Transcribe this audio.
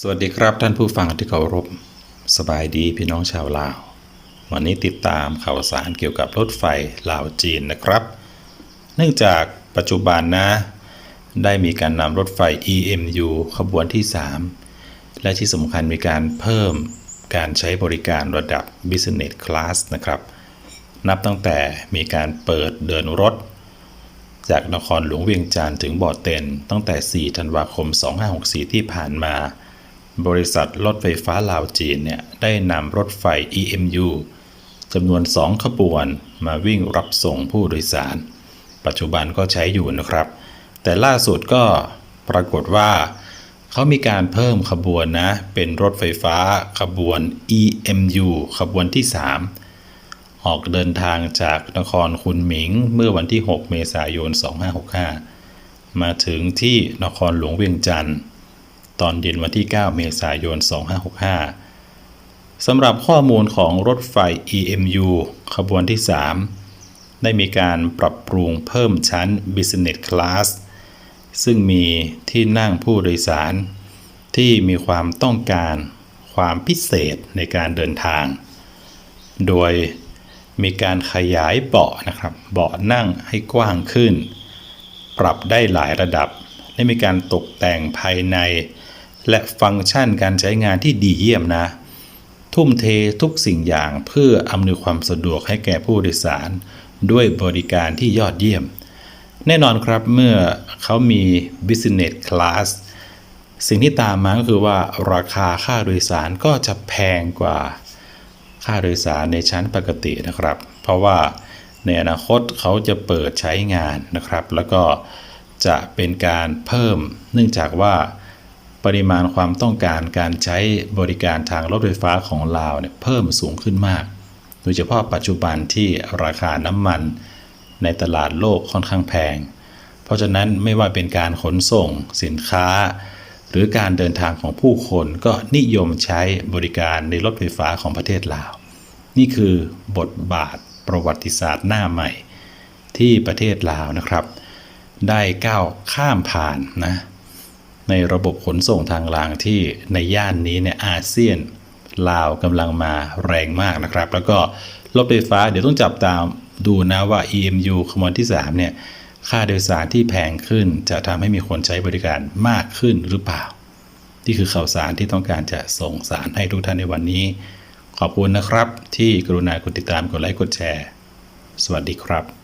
สวัสดีครับท่านผู้ฟังที่เคารพสบายดีพี่น้องชาวลาว วันนี้ติดตามข่าวสารเกี่ยวกับรถไฟลาวจีนนะครับ เนื่องจากปัจจุบันนะ ได้มีการนำรถไฟ EMU ขบวนที่ 3 และที่สำคัญมีการเพิ่มการใช้บริการระดับ Business Class นะครับ นับตั้งแต่มีการเปิดเดินรถ จากนครหลวงเวียงจันทร์ถึงบ่อเต็นตั้งแต่ 4 ธันวาคม 2564 ที่ผ่านมา บริษัทรถไฟฟ้าลาวจีนเนี่ยได้นำรถไฟ EMU จำนวน 2 ขบวนมาวิ่งรับส่งผู้โดยสาร ปัจจุบันก็ใช้อยู่นะครับ แต่ล่าสุดก็ปรากฏว่า เขามีการเพิ่มขบวนนะ เป็นรถไฟฟ้าขบวน EMU ขบวนที่ 3 ออกเดินทางจากนครคุนหมิง เมื่อวันที่ 6 เมษายน 2565 มาถึงที่นครหลวงเวียงจันทร์ ตอนเย็นวันที่ 9 เมษายน 2565 สำหรับข้อมูลของรถไฟ EMU ขบวนที่ 3 ได้มีการปรับปรุงเพิ่มชั้น Business Class ซึ่งมีที่นั่งผู้โดยสาร ที่มีความต้องการความพิเศษในการเดินทาง โดยมีการขยายเบาะนะครับ เบาะนั่งให้กว้างขึ้น ปรับได้หลายระดับ และมีการตกแต่งภายใน และฟังก์ชันการใช้งานที่ดีเยี่ยมนะ ทุ่มเททุกสิ่งอย่างเพื่ออำนวยความสะดวกให้แก่ผู้โดยสาร ด้วยบริการที่ยอดเยี่ยม แน่นอนครับเมื่อเขามี Business Class สิ่งที่ตามมาก็คือว่าราคาค่าโดยสารก็จะแพงกว่าค่าโดยสารในชั้นปกตินะครับ เพราะว่าในอนาคตเขาจะเปิดใช้งานนะครับ แล้วก็จะเป็นการเพิ่ม เนื่องจากว่า ปริมาณความต้องการการใช้บริการทางรถไฟฟ้าของลาวเนี่ยเพิ่มสูงขึ้นมาก โดยเฉพาะปัจจุบันที่ราคาน้ำมันในตลาดโลกค่อนข้างแพง เพราะฉะนั้นไม่ว่าเป็นการขนส่งสินค้า หรือการเดินทางของผู้คนก็นิยมใช้บริการในรถไฟฟ้าของประเทศลาว นี่คือบทบาทประวัติศาสตร์หน้าใหม่ที่ประเทศลาวนะครับ ได้ก้าวข้ามผ่านนะ ในระบบขนส่งทางรางที่ในย่านนี้เนี่ยอาเซียนลาวกำลังมาแรงมากนะครับ แล้วก็รถไฟฟ้าเดี๋ยวต้องจับตามดูนะว่า EMU ขบวนที่ 3 เนี่ย ค่าโดยสารที่แพงขึ้น จะทำให้มีคนใช้บริการมากขึ้นหรือเปล่าที่คือข่าวสารที่ต้องการจะส่งสารให้ทุกท่านในวันนี้ ขอบคุณนะครับที่กรุณากดติดตามกดไลค์กดแชร์ สวัสดีครับ